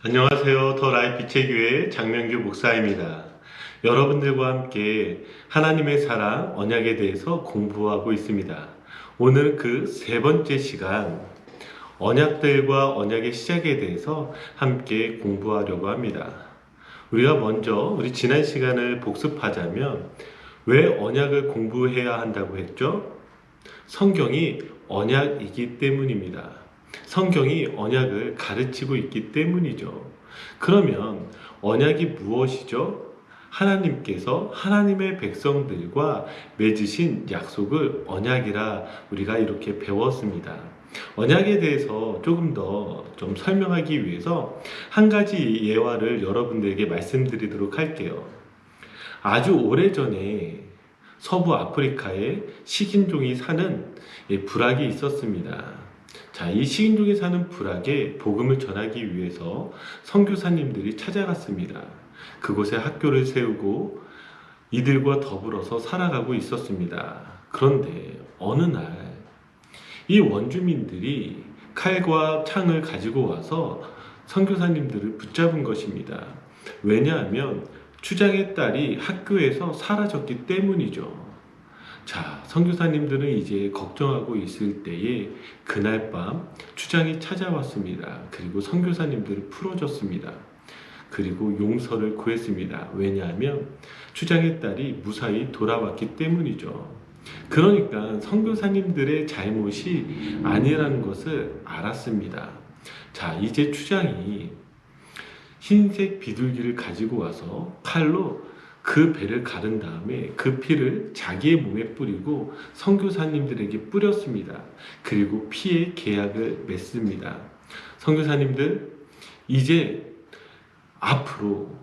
안녕하세요. 더 라이프 빛의 교회 장명규 목사입니다. 여러분들과 함께 하나님의 사랑, 언약에 대해서 공부하고 있습니다. 오늘 그 세 번째 시간, 언약들과 언약의 시작에 대해서 함께 공부하려고 합니다. 우리가 먼저 우리 지난 시간을 복습하자면 왜 언약을 공부해야 한다고 했죠? 성경이 언약이기 때문입니다. 성경이 언약을 가르치고 있기 때문이죠. 그러면 언약이 무엇이죠? 하나님께서 하나님의 백성들과 맺으신 약속을 언약이라 우리가 이렇게 배웠습니다. 언약에 대해서 조금 더 좀 설명하기 위해서 한 가지 예화를 여러분들에게 말씀드리도록 할게요. 아주 오래 전에 서부 아프리카에 식인종이 사는 예, 부락이 있었습니다. 자, 이 식인종이 사는 부락에 복음을 전하기 위해서 선교사님들이 찾아갔습니다. 그곳에 학교를 세우고 이들과 더불어서 살아가고 있었습니다. 그런데 어느 날 이 원주민들이 칼과 창을 가지고 와서 선교사님들을 붙잡은 것입니다. 왜냐하면 추장의 딸이 학교에서 사라졌기 때문이죠. 자, 선교사님들은 이제 걱정하고 있을 때에 그날 밤 추장이 찾아왔습니다. 그리고 선교사님들을 풀어줬습니다. 그리고 용서를 구했습니다. 왜냐하면 추장의 딸이 무사히 돌아왔기 때문이죠. 그러니까 선교사님들의 잘못이 아니라는 것을 알았습니다. 자, 이제 추장이 흰색 비둘기를 가지고 와서 칼로 그 배를 가른 다음에 그 피를 자기의 몸에 뿌리고 선교사님들에게 뿌렸습니다. 그리고 피의 계약을 맺습니다. 선교사님들 이제 앞으로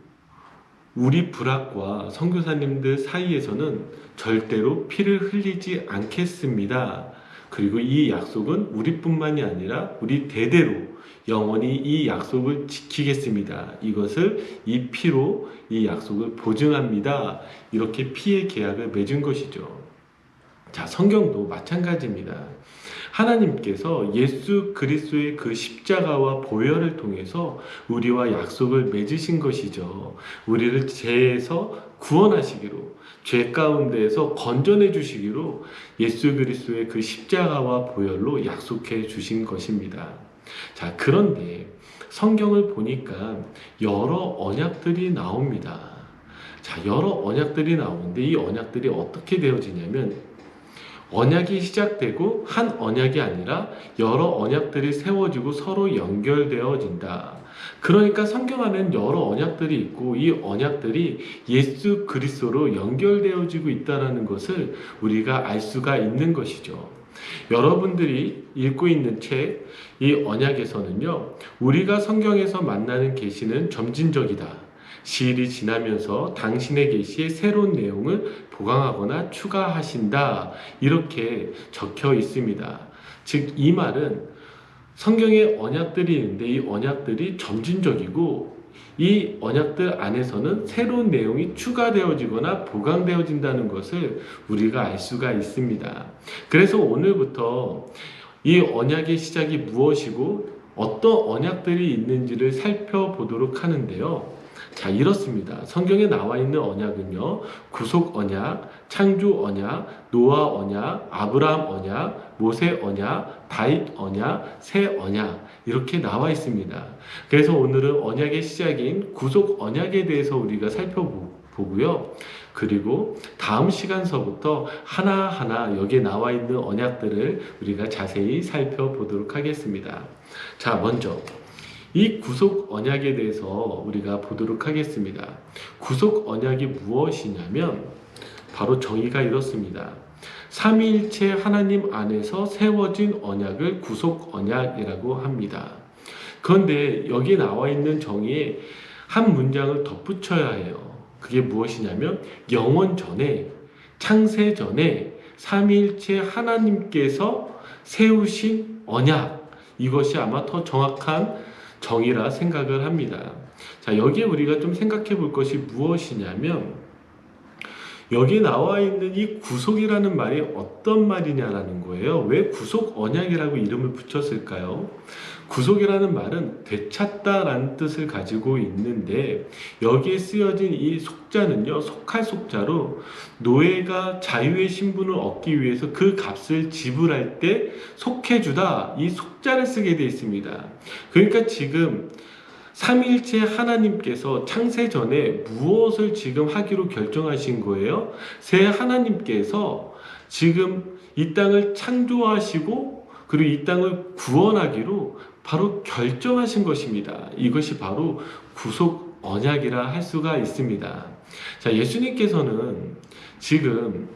우리 불악과 선교사님들 사이에서는 절대로 피를 흘리지 않겠습니다. 그리고 이 약속은 우리뿐만이 아니라 우리 대대로 영원히 이 약속을 지키겠습니다. 이것을 이 피로 이 약속을 보증합니다. 이렇게 피의 계약을 맺은 것이죠. 자, 성경도 마찬가지입니다. 하나님께서 예수 그리스도의 그 십자가와 보혈을 통해서 우리와 약속을 맺으신 것이죠. 우리를 죄에서 구원하시기로 죄 가운데에서 건져내 주시기로 예수 그리스도의 그 십자가와 보혈로 약속해 주신 것입니다. 자, 그런데 성경을 보니까 여러 언약들이 나옵니다. 자, 여러 언약들이 나오는데 이 언약들이 어떻게 되어지냐면 언약이 시작되고 한 언약이 아니라 여러 언약들이 세워지고 서로 연결되어진다. 그러니까 성경 안에는 여러 언약들이 있고 이 언약들이 예수 그리스도로 연결되어지고 있다는 것을 우리가 알 수가 있는 것이죠. 여러분들이 읽고 있는 책, 이 언약에서는요, 우리가 성경에서 만나는 계시는 점진적이다. 시일이 지나면서 당신의 계시에 새로운 내용을 보강하거나 추가하신다. 이렇게 적혀 있습니다. 즉, 이 말은 성경에 언약들이 있는데 이 언약들이 점진적이고 이 언약들 안에서는 새로운 내용이 추가되어지거나 보강되어진다는 것을 우리가 알 수가 있습니다. 그래서 오늘부터 이 언약의 시작이 무엇이고 어떤 언약들이 있는지를 살펴보도록 하는데요. 자, 이렇습니다. 성경에 나와 있는 언약은요, 구속 언약, 창조 언약, 노아 언약, 아브라함 언약, 모세 언약, 다윗 언약, 새 언약, 이렇게 나와 있습니다. 그래서 오늘은 언약의 시작인 구속 언약에 대해서 우리가 살펴보고요. 그리고 다음 시간서부터 하나하나 여기에 나와 있는 언약들을 우리가 자세히 살펴보도록 하겠습니다. 자, 먼저. 이 구속 언약에 대해서 우리가 보도록 하겠습니다. 구속 언약이 무엇이냐면 바로 정의가 이렇습니다. 삼위일체 하나님 안에서 세워진 언약을 구속 언약이라고 합니다. 그런데 여기 나와 있는 정의에 한 문장을 덧붙여야 해요. 그게 무엇이냐면 영원 전에 창세 전에 삼위일체 하나님께서 세우신 언약 이것이 아마 더 정확한 정의라 생각을 합니다. 자, 여기에 우리가 좀 생각해 볼 것이 무엇이냐면 여기 나와 있는 이 구속이라는 말이 어떤 말이냐라는 거예요. 왜 구속 언약이라고 이름을 붙였을까요? 구속이라는 말은 되찾다라는 뜻을 가지고 있는데 여기에 쓰여진 이 속자는요 속할 속자로 노예가 자유의 신분을 얻기 위해서 그 값을 지불할 때 속해주다 이 속자를 쓰게 되어 있습니다. 그러니까 지금 삼위일체 하나님께서 창세 전에 무엇을 지금 하기로 결정하신 거예요? 새 하나님께서 지금 이 땅을 창조하시고 그리고 이 땅을 구원하기로 바로 결정하신 것입니다. 이것이 바로 구속 언약이라 할 수가 있습니다. 자, 예수님께서는 지금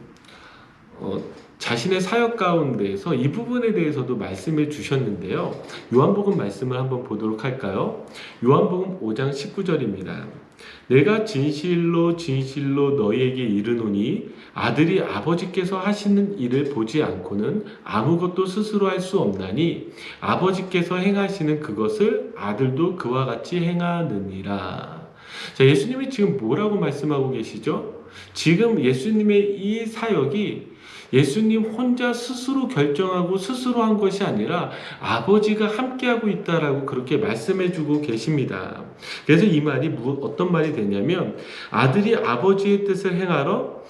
어, 자신의 사역 가운데에서 이 부분에 대해서도 말씀해 주셨는데요. 요한복음 말씀을 한번 보도록 할까요? 요한복음 5장 19절입니다. 내가 진실로 진실로 너희에게 이르노니 아들이 아버지께서 하시는 일을 보지 않고는 아무것도 스스로 할 수 없나니 아버지께서 행하시는 그것을 아들도 그와 같이 행하느니라. 자, 예수님이 지금 뭐라고 말씀하고 계시죠? 지금 예수님의 이 사역이 예수님 혼자 스스로 결정하고 스스로 한 것이 아니라 아버지가 함께하고 있다라고 그렇게 말씀해 주고 계십니다. 그래서 이 말이 무, 어떤 말이 되냐면 아들이 아버지의 뜻을 행하러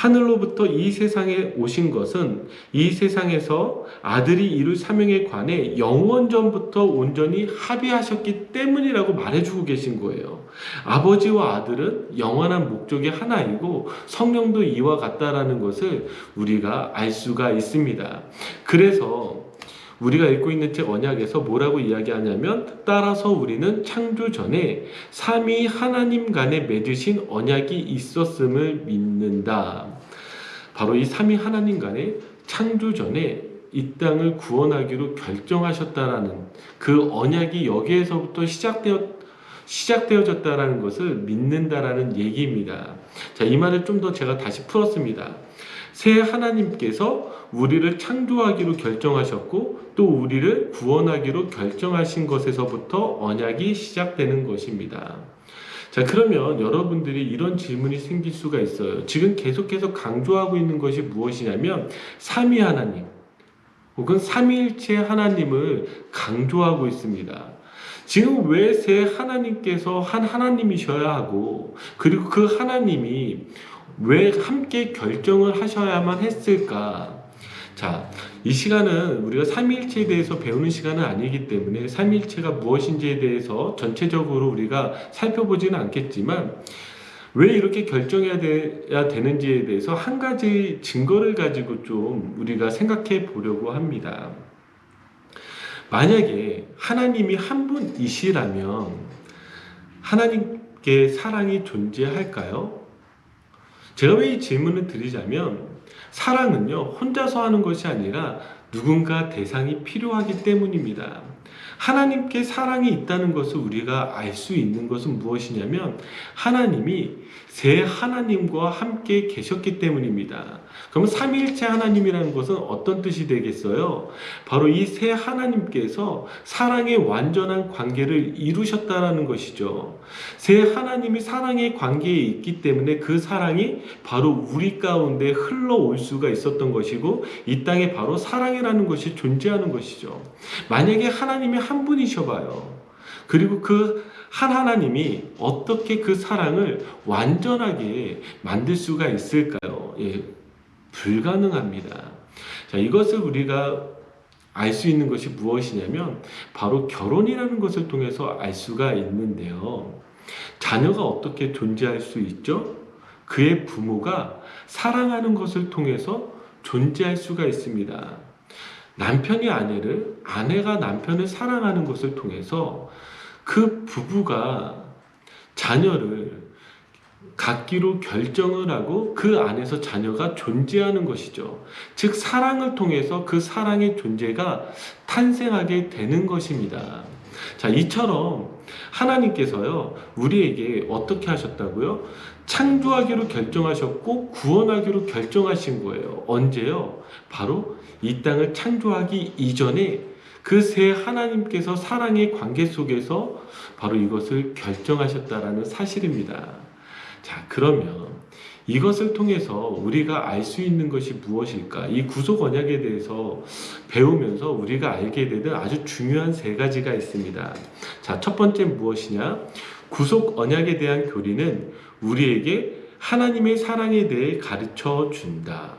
하늘로부터 이 세상에 오신 것은 이 세상에서 아들이 이룰 사명에 관해 영원전부터 온전히 합의하셨기 때문이라고 말해주고 계신 거예요. 아버지와 아들은 영원한 목적이 하나이고 성령도 이와 같다라는 것을 우리가 알 수가 있습니다. 그래서 우리가 읽고 있는 책 언약에서 뭐라고 이야기하냐면 따라서 우리는 창조 전에 삼위 하나님 간에 맺으신 언약이 있었음을 믿는다. 바로 이 삼위 하나님 간에 창조 전에 이 땅을 구원하기로 결정하셨다라는 그 언약이 여기에서부터 시작되었 시작되어졌다라는 것을 믿는다라는 얘기입니다. 자, 이 말을 좀 더 제가 다시 풀었습니다. 새 하나님께서 우리를 창조하기로 결정하셨고 또 우리를 구원하기로 결정하신 것에서부터 언약이 시작되는 것입니다. 자, 그러면 여러분들이 이런 질문이 생길 수가 있어요. 지금 계속해서 강조하고 있는 것이 무엇이냐면 삼위 하나님 혹은 삼위일체 하나님을 강조하고 있습니다. 지금 왜 새 하나님께서 한 하나님이셔야 하고 그리고 그 하나님이 왜 함께 결정을 하셔야만 했을까? 자, 이 시간은 우리가 삼위일체에 대해서 배우는 시간은 아니기 때문에 삼위일체가 무엇인지에 대해서 전체적으로 우리가 살펴보지는 않겠지만 왜 이렇게 결정해야 돼야 되 는지에 대해서 한 가지 증거를 가지고 좀 우리가 생각해 보려고 합니다. 만약에 하나님이 한 분이시라면 하나님께 사랑이 존재할까요? 제가 왜 이 질문을 드리자면 사랑은요 혼자서 하는 것이 아니라 누군가 대상이 필요하기 때문입니다. 하나님께 사랑이 있다는 것을 우리가 알 수 있는 것은 무엇이냐면 하나님이 새 하나님과 함께 계셨기 때문입니다. 그러면 삼위일체 하나님이라는 것은 어떤 뜻이 되겠어요? 바로 이 새 하나님께서 사랑의 완전한 관계를 이루셨다라는 것이죠. 새 하나님이 사랑의 관계에 있기 때문에 그 사랑이 바로 우리 가운데 흘러올 수가 있었던 것이고 이 땅에 바로 사랑이라는 것이 존재하는 것이죠. 만약에 하나님이 한 분이셔 봐요. 그리고 그 한 하나님이 어떻게 그 사랑을 완전하게 만들 수가 있을까요? 예, 불가능합니다. 자, 이것을 우리가 알 수 있는 것이 무엇이냐면 바로 결혼이라는 것을 통해서 알 수가 있는데요. 자녀가 어떻게 존재할 수 있죠? 그의 부모가 사랑하는 것을 통해서 존재할 수가 있습니다. 남편이 아내를, 아내가 남편을 사랑하는 것을 통해서 그 부부가 자녀를 갖기로 결정을 하고 그 안에서 자녀가 존재하는 것이죠. 즉, 사랑을 통해서 그 사랑의 존재가 탄생하게 되는 것입니다. 자, 이처럼 하나님께서요, 우리에게 어떻게 하셨다고요? 창조하기로 결정하셨고, 구원하기로 결정하신 거예요. 언제요? 바로 이 땅을 창조하기 이전에 그 새 하나님께서 사랑의 관계 속에서 바로 이것을 결정하셨다라는 사실입니다. 자, 그러면 이것을 통해서 우리가 알 수 있는 것이 무엇일까? 이 구속 언약에 대해서 배우면서 우리가 알게 되는 아주 중요한 세 가지가 있습니다. 자, 첫 번째 무엇이냐? 구속 언약에 대한 교리는 우리에게 하나님의 사랑에 대해 가르쳐 준다.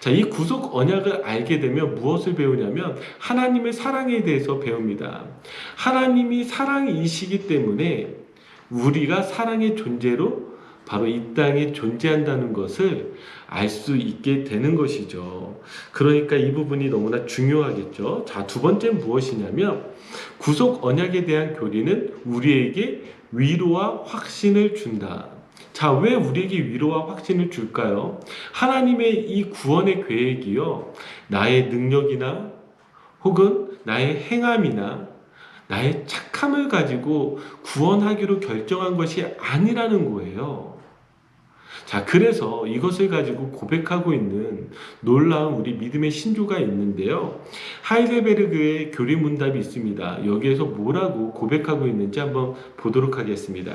자, 이 구속 언약을 알게 되면 무엇을 배우냐면 하나님의 사랑에 대해서 배웁니다. 하나님이 사랑이시기 때문에 우리가 사랑의 존재로 바로 이 땅에 존재한다는 것을 알 수 있게 되는 것이죠. 그러니까 이 부분이 너무나 중요하겠죠. 자, 두 번째 무엇이냐면 구속 언약에 대한 교리는 우리에게 위로와 확신을 준다. 자, 왜 우리에게 위로와 확신을 줄까요? 하나님의 이 구원의 계획이요. 나의 능력이나 혹은 나의 행함이나 나의 착함을 가지고 구원하기로 결정한 것이 아니라는 거예요. 자, 그래서 이것을 가지고 고백하고 있는 놀라운 우리 믿음의 신조가 있는데요. 하이델베르그의 교리문답이 있습니다. 여기에서 뭐라고 고백하고 있는지 한번 보도록 하겠습니다.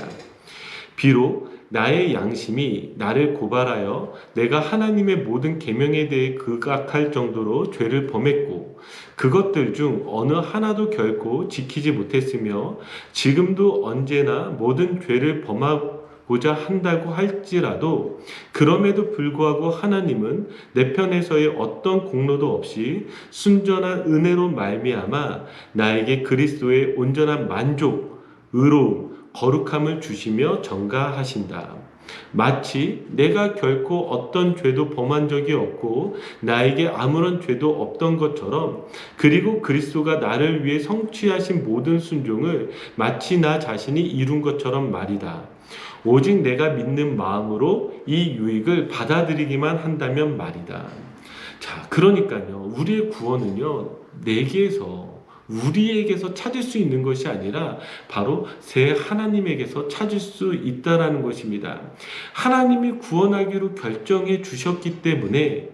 비록 나의 양심이 나를 고발하여 내가 하나님의 모든 계명에 대해 극악할 정도로 죄를 범했고 그것들 중 어느 하나도 결코 지키지 못했으며 지금도 언제나 모든 죄를 범하고자 한다고 할지라도 그럼에도 불구하고 하나님은 내 편에서의 어떤 공로도 없이 순전한 은혜로 말미암아 나에게 그리스도의 온전한 만족, 의로움, 거룩함을 주시며 정가하신다. 마치 내가 결코 어떤 죄도 범한 적이 없고 나에게 아무런 죄도 없던 것처럼 그리고 그리스도가 나를 위해 성취하신 모든 순종을 마치 나 자신이 이룬 것처럼 말이다. 오직 내가 믿는 마음으로 이 유익을 받아들이기만 한다면 말이다. 자, 그러니까요. 우리의 구원은요. 내게서 우리에게서 찾을 수 있는 것이 아니라 바로 새 하나님에게서 찾을 수 있다라는 것입니다. 하나님이 구원하기로 결정해 주셨기 때문에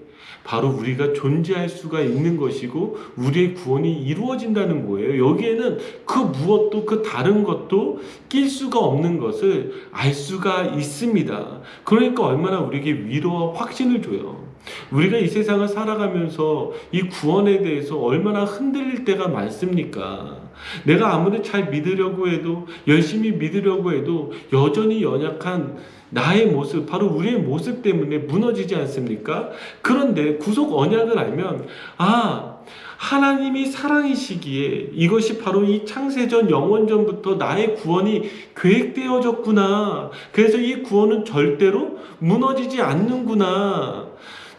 바로 우리가 존재할 수가 있는 것이고 우리의 구원이 이루어진다는 거예요. 여기에는 그 무엇도 그 다른 것도 낄 수가 없는 것을 알 수가 있습니다. 그러니까 얼마나 우리에게 위로와 확신을 줘요. 우리가 이 세상을 살아가면서 이 구원에 대해서 얼마나 흔들릴 때가 많습니까? 내가 아무리 잘 믿으려고 해도 열심히 믿으려고 해도 여전히 연약한 나의 모습, 바로 우리의 모습 때문에 무너지지 않습니까? 그런데 구속 언약을 알면, 아, 하나님이 사랑이시기에 이것이 바로 이 창세전 영원전부터 나의 구원이 계획되어졌구나. 그래서 이 구원은 절대로 무너지지 않는구나.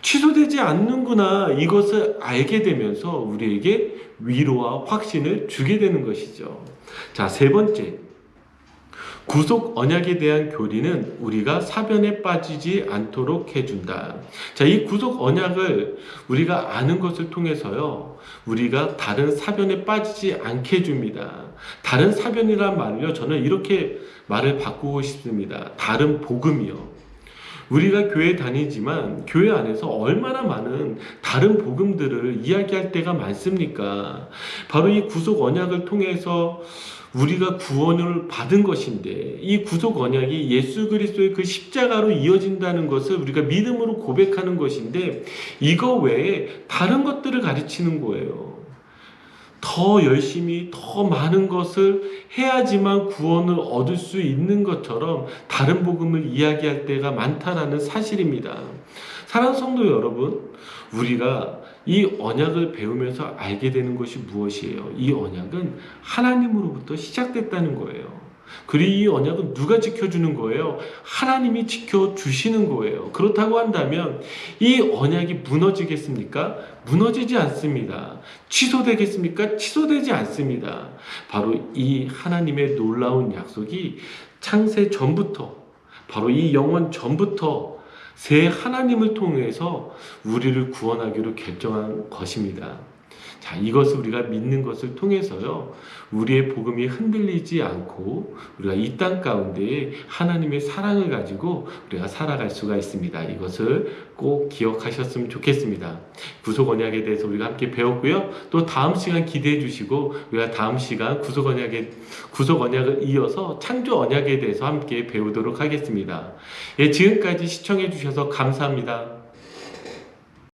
취소되지 않는구나. 이것을 알게 되면서 우리에게 위로와 확신을 주게 되는 것이죠. 자, 세 번째. 구속 언약에 대한 교리는 우리가 사변에 빠지지 않도록 해준다. 자, 이 구속 언약을 우리가 아는 것을 통해서요, 우리가 다른 사변에 빠지지 않게 해줍니다. 다른 사변이란 말을요, 저는 이렇게 말을 바꾸고 싶습니다. 다른 복음이요. 우리가 교회 다니지만 교회 안에서 얼마나 많은 다른 복음들을 이야기할 때가 많습니까? 바로 이 구속 언약을 통해서 우리가 구원을 받은 것인데 이 구속 언약이 예수 그리스도의 그 십자가로 이어진다는 것을 우리가 믿음으로 고백하는 것인데 이거 외에 다른 것들을 가르치는 거예요. 더 열심히 더 많은 것을 해야지만 구원을 얻을 수 있는 것처럼 다른 복음을 이야기할 때가 많다라는 사실입니다. 사랑하는 성도 여러분, 우리가 이 언약을 배우면서 알게 되는 것이 무엇이에요? 이 언약은 하나님으로부터 시작됐다는 거예요. 그리고 이 언약은 누가 지켜주는 거예요? 하나님이 지켜주시는 거예요. 그렇다고 한다면 이 언약이 무너지겠습니까? 무너지지 않습니다. 취소되겠습니까? 취소되지 않습니다. 바로 이 하나님의 놀라운 약속이 창세 전부터, 바로 이 영원 전부터 새 하나님을 통해서 우리를 구원하기로 결정한 것입니다. 자, 이것을 우리가 믿는 것을 통해서요. 우리의 복음이 흔들리지 않고 우리가 이 땅 가운데 하나님의 사랑을 가지고 우리가 살아갈 수가 있습니다. 이것을 꼭 기억하셨으면 좋겠습니다. 구속 언약에 대해서 우리가 함께 배웠고요. 또 다음 시간 기대해 주시고 우리가 다음 시간 구속 언약에 구속 언약을 이어서 창조 언약에 대해서 함께 배우도록 하겠습니다. 예, 지금까지 시청해 주셔서 감사합니다.